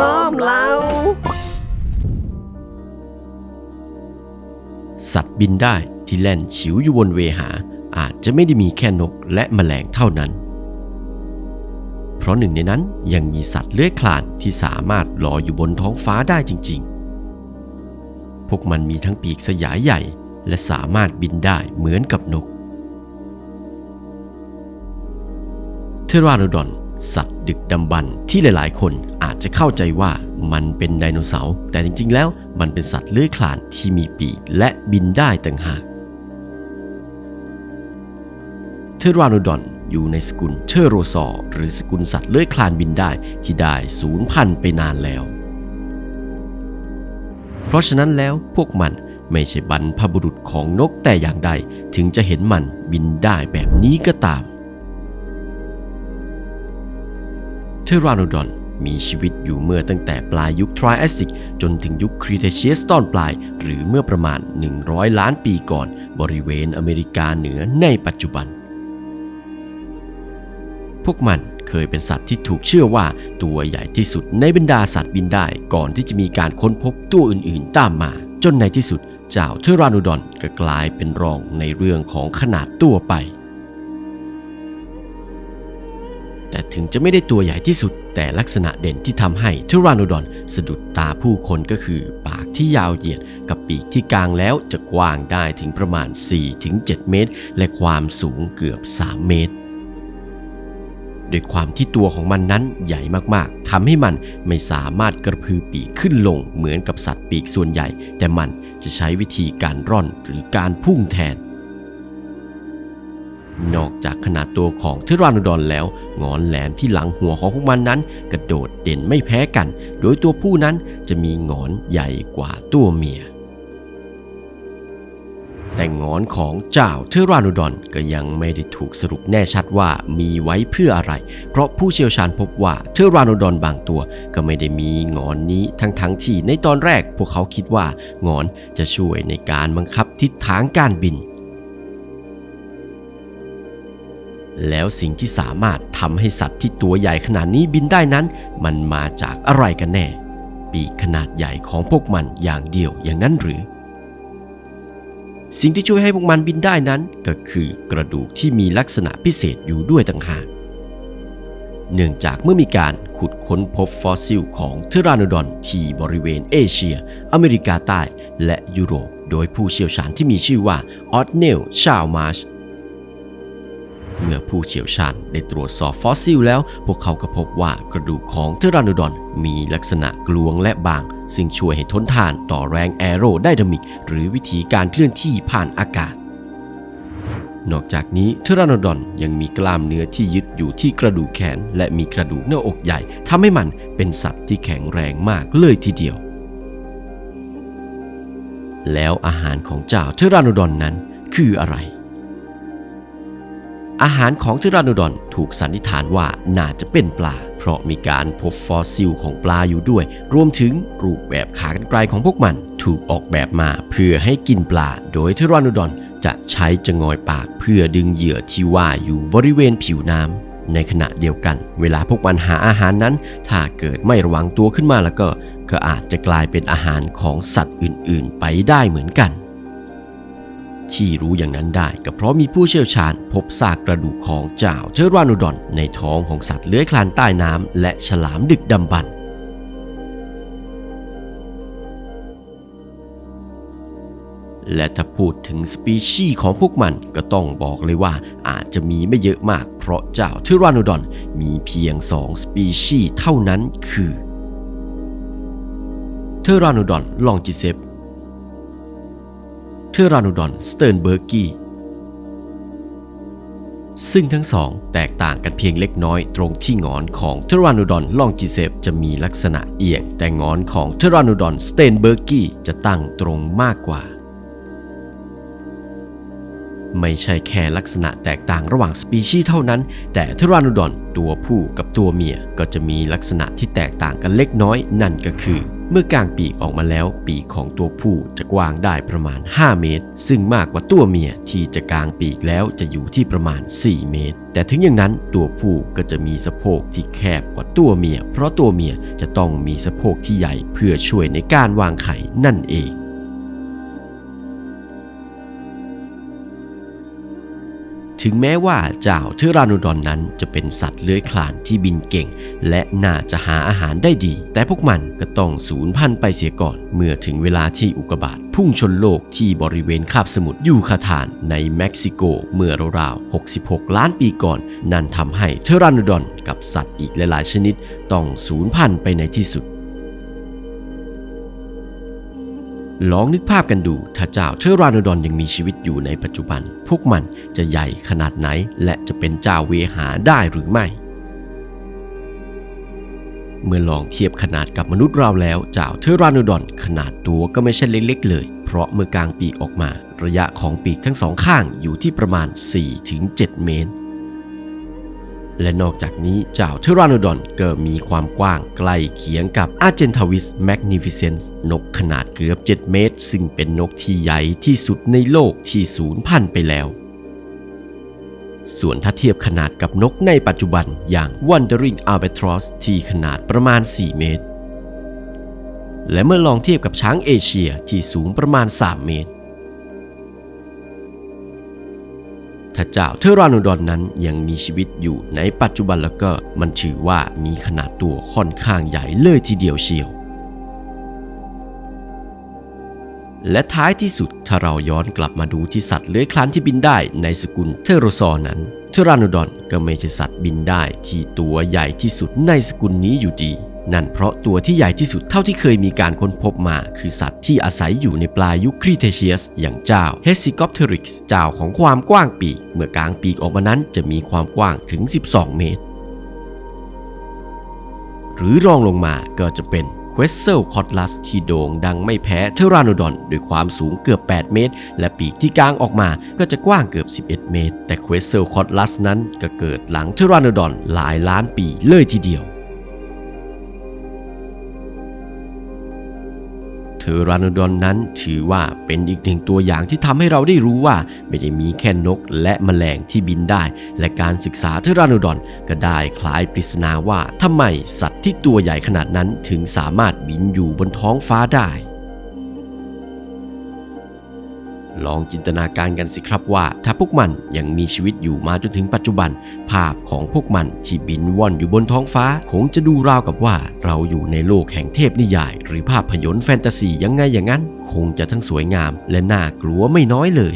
ล้อมเรา สัตว์บินได้ที่แล่นฉิวอยู่บนเวหา อาจจะไม่ได้มีแค่นกและแมลงเท่านั้น เพราะหนึ่งในนั้นยังมีสัตว์เลื้อยคลานที่สามารถลอยอยู่บนท้องฟ้าได้จริง ๆ พวกมันมีทั้งปีกสยายใหญ่ และสามารถบินได้เหมือนกับนก เทราโนดอน สัตว์ดึกดำบรรที่หลายๆ คน จจะเข้าใจว่ามันเป็นไดโนเสาร์แต่จริงๆ แล้วมันเป็นสัตว์เลื้อยคลานที่มีปีกและบินได้ต่างหากเทอราโนดอนอยู่ในสกุลเทโรซอร์หรือสกุลสัตว์เลื้อยคลานบินได้ที่ได้สูญพันธุ์ไปนานแล้ว เพราะฉะนั้นแล้วพวกมันไม่ใช่บรรพบุรุษของนกแต่อย่างใด ถึงจะเห็นมันบินได้แบบนี้ก็ตาม เทอราโนดอน มีชีวิตอยู่เมื่อตั้งแต่ปลายยุคทริแอสซิกจนถึงยุคครีเทเชียสตอนปลาย หรือเมื่อประมาณ 100 ล้านปีก่อน บริเวณอเมริกาเหนือในปัจจุบัน พวกมันเคยเป็นสัตว์ที่ถูกเชื่อว่าตัวใหญ่ที่สุดในบรรดาสัตว์บินได้ ก่อนที่จะมีการค้นพบตัวอื่นๆ ตามมา จนในที่สุดเจ้าเทราโนดอนก็กลายเป็นรองในเรื่องของขนาดตัวไป แต่ถึงจะไม่ได้ตัวใหญ่ที่สุด แต่ลักษณะเด่นที่ทำให้เทราโนดอนสะดุดตาผู้คนก็คือ ปากที่ยาวเหยียดกับปีกที่กลางแล้วจะกว้างได้ถึงประมาณ 4-7 เมตร และความสูงเกือบ 3 เมตรโดยความที่ตัวของมันนั้นใหญ่มากๆทำให้มันไม่สามารถกระพือปีกขึ้นลงเหมือนกับสัตว์ปีกส่วนใหญ่ แต่มันจะใช้วิธีการร่อนหรือการพุ่งแทน นอกจากขนาดตัวของเทราโนดอนแล้ว งอนแหลมที่หลังหัวของพวกมันนั้น กระโดดเด่นไม่แพ้กัน โดยตัวผู้นั้นจะมีงอนใหญ่กว่าตัวเมีย แต่งอนของเจ้าเทราโนดอนก็ยังไม่ได้ถูกสรุปแน่ชัดว่ามีไว้เพื่ออะไร เพราะผู้เชี่ยวชาญพบว่าเทราโนดอนบางตัวก็ไม่ได้มีงอนนี้ทั้งทั้งที่ในตอนแรกพวกเขาคิดว่างอนจะช่วยในการบังคับทิศทางการบิน แล้วสิ่งที่สามารถทำให้สัตว์ที่ตัวใหญ่ขนาดนี้บินได้นั้น มันมาจากอะไรกันแน่ ปีกขนาดใหญ่ของพวกมันอย่างเดียวอย่างนั้นหรือ สิ่งที่ช่วยให้พวกมันบินได้นั้นก็คือกระดูกที่มีลักษณะพิเศษอยู่ด้วยต่างหากเนื่องจากเมื่อมีการขุดค้นพบฟอสซิลของเทราโนดอนที่บริเวณเอเชีย อเมริกาใต้ และยุโรป โดยผู้เชี่ยวชาญที่มีชื่อว่าออตเนล ชาวมาช เมื่อผู้เชี่ยวชาญได้ตรวจสอบฟอสซิลแล้ว พวกเขาก็พบว่ากระดูกของเทราโนดอนมีลักษณะกลวงและบาง ซึ่งช่วยให้ทนทานต่อแรงแอโรไดนามิก หรือวิธีการเคลื่อนที่ผ่านอากาศ นอกจากนี้เทราโนดอนยังมีกล้ามเนื้อที่ยึดอยู่ที่กระดูกแขน และมีกระดูกหน้าอกใหญ่ทำให้มันเป็นสัตว์ที่แข็งแรงมากเลยทีเดียว แล้วอาหารของเจ้าเทราโนดอนนั้นคืออะไร อาหารของเทราโนดอนถูกสันนิษฐานว่าน่าจะเป็นปลา เพราะมีการพบฟอสซิลของปลาอยู่ด้วย รวมถึงรูปแบบขากรรไกรของพวกมัน ถูกออกแบบมาเพื่อให้กินปลา โดยเทราโนดอนจะใช้จงอยปากเพื่อดึงเหยื่อที่ว่ายอยู่บริเวณผิวน้ำในขณะเดียวกัน เวลาพวกมันหาอาหารนั้น ถ้าเกิดไม่ระวังตัวขึ้นมาแล้วก็ ก็อาจจะกลายเป็นอาหารของสัตว์อื่น ๆ ไปได้เหมือนกัน ที่รู้อย่างนั้นได้ก็เพราะมีผู้เชี่ยวชาญพบซากกระดูกของเจ้าเทราโนดอนในท้องของสัตว์เลื้อยคลานใต้น้ำและฉลามดึกดำบรรพ์และถ้าพูดถึงสปีชีส์ของพวกมันก็ต้องบอกเลยว่าอาจจะมีไม่เยอะมากเพราะเจ้าเทราโนดอนมีเพียง2สปีชีส์เท่านั้นคือเทราโนดอนลองจิเซป เทรานูดอนสเติร์นเบอร์กี้ซึ่งทั้งสองแตกต่างกันเพียงเล็กน้อยตรงที่งอนของเทรานูดอนลองจิเซปจะมีลักษณะเอียง แต่งอนของเทรานูดอนสเตนเบอร์กี้จะตั้งตรงมากกว่า ไม่ใช่แค่ลักษณะแตกต่างระหว่างสปีชีส์เท่านั้น แต่เทราโนดอนตัวผู้กับตัวเมียก็จะมีลักษณะที่แตกต่างกันเล็กน้อยนั่นก็คือ เมื่อกางปีกออกมาแล้ว ปีกของตัวผู้จะกว้างได้ประมาณ 5 เมตร ซึ่งมากกว่าตัวเมียที่จะกางปีกแล้วจะอยู่ที่ประมาณ 4 เมตร แต่ถึงอย่างนั้นตัวผู้ก็จะมีสะโพกที่แคบกว่าตัวเมีย เพราะตัวเมียจะต้องมีสะโพกที่ใหญ่เพื่อช่วยในการวางไข่นั่นเอง ถึงแม้ว่าเจ้าเทอราโนดอนนั้นจะเป็นสัตว์เลื้อยคลานที่บินเก่ง และน่าจะหาอาหารได้ดี แต่พวกมันก็ต้องสูญพันธุ์ไปเสียก่อน เมื่อถึงเวลาที่อุกบาตพุ่งชนโลกที่บริเวณคาบสมุทรยูคาทานในเม็กซิโก เมื่อราวๆ 66 ล้านปีก่อน นั่นทำให้เทอราโนดอนกับสัตว์อีกหลายๆ ชนิด ต้องสูญพันธุ์ไปในที่สุด ลองนึกภาพกันดู ถ้าเจ้าเทอราโนดอนยังมีชีวิตอยู่ในปัจจุบัน พวกมันจะใหญ่ขนาดไหน และจะเป็นเจ้าเวหาได้หรือไม่ เมื่อลองเทียบขนาดกับมนุษย์เราแล้วเจ้าเทอราโนดอน ขนาดตัวก็ไม่ใช่เล็กๆเลย เพราะเมื่อกลางปีกออกมา ระยะของปีกทั้งสองข้างอยู่ที่ประมาณ 4-7 เมตร และนอกจากนี้เจ้าเทอราโนดอนก็มีความกว้างใกล้เคียงกับอาร์เจนทาวิสแมกนิฟิเซนส์นกขนาดเกือบ 7 เมตร ซึ่งเป็นนกที่ใหญ่ที่สุดในโลกที่สูญพันธุ์ไปแล้ว ส่วนถ้าเทียบขนาดกับนกในปัจจุบันอย่าง Wandering Albatross ที่ขนาดประมาณ 4 เมตร และเมื่อลองเทียบกับช้างเอเชียที่สูงประมาณ 3 เมตร ถ้าเจ้าเทอราโนดอนนั้นยังมีชีวิตอยู่ในปัจจุบันแล้วก็มันถือว่ามีขนาดตัวค่อนข้างใหญ่เลยทีเดียวเชียว และท้ายที่สุดถ้าเราย้อนกลับมาดูที่สัตว์เลื้อยคลานที่บินได้ในสกุลเทโรซอนั้น เทอราโนดอนก็ไม่ใช่สัตว์บินได้ที่ตัวใหญ่ที่สุดในสกุลนี้อยู่ดี นั่นเพราะตัวที่ใหญ่ที่สุดเท่าที่เคยมีการค้นพบมา คือสัตว์ที่อาศัยอยู่ในปลายยุคครีเทเชียส อย่างเจ้าเฮสิกอปเทริกส์เจ้าของความกว้างปีก เมื่อกลางปีกออกมานั้นจะมีความกว้างถึง 12 เมตร หรือรองลงมาก็จะเป็น q u e s t e l c o t l a s ที่โด่งดังไม่แพ้เทราโนดอนด้วยความสูงเกือบ 8 เมตร และปีกที่กางออกมาก็จะกว้างเกือบ 11 เมตร แต่ q u e s t e l c o t l a s นั้นก็เกิดหลังเทราโนดอนหลายล้านปีเลยทีเดียว ทอราโนดอนนั้นถือว่าเป็นอีกหนึ่งตัวอย่างที่ทำให้เราได้รู้ว่า ไม่ได้มีแค่นกและแมลงที่บินได้ และการศึกษาเทอราโนดอนก็ได้คลายปริศนาว่าทำไมสัตว์ที่ตัวใหญ่ขนาดนั้นถึงสามารถบินอยู่บนท้องฟ้าได้ ลองจินตนาการกันสิครับว่า ถ้าพวกมันยังมีชีวิตอยู่มาจนถึงปัจจุบัน ภาพของพวกมันที่บินว่อนอยู่บนท้องฟ้า คงจะดูราวกับว่า เราอยู่ในโลกแห่งเทพนิยาย หรือภาพยนตร์แฟนตาซียังไงอย่างนั้น คงจะทั้งสวยงามและน่ากลัวไม่น้อยเลย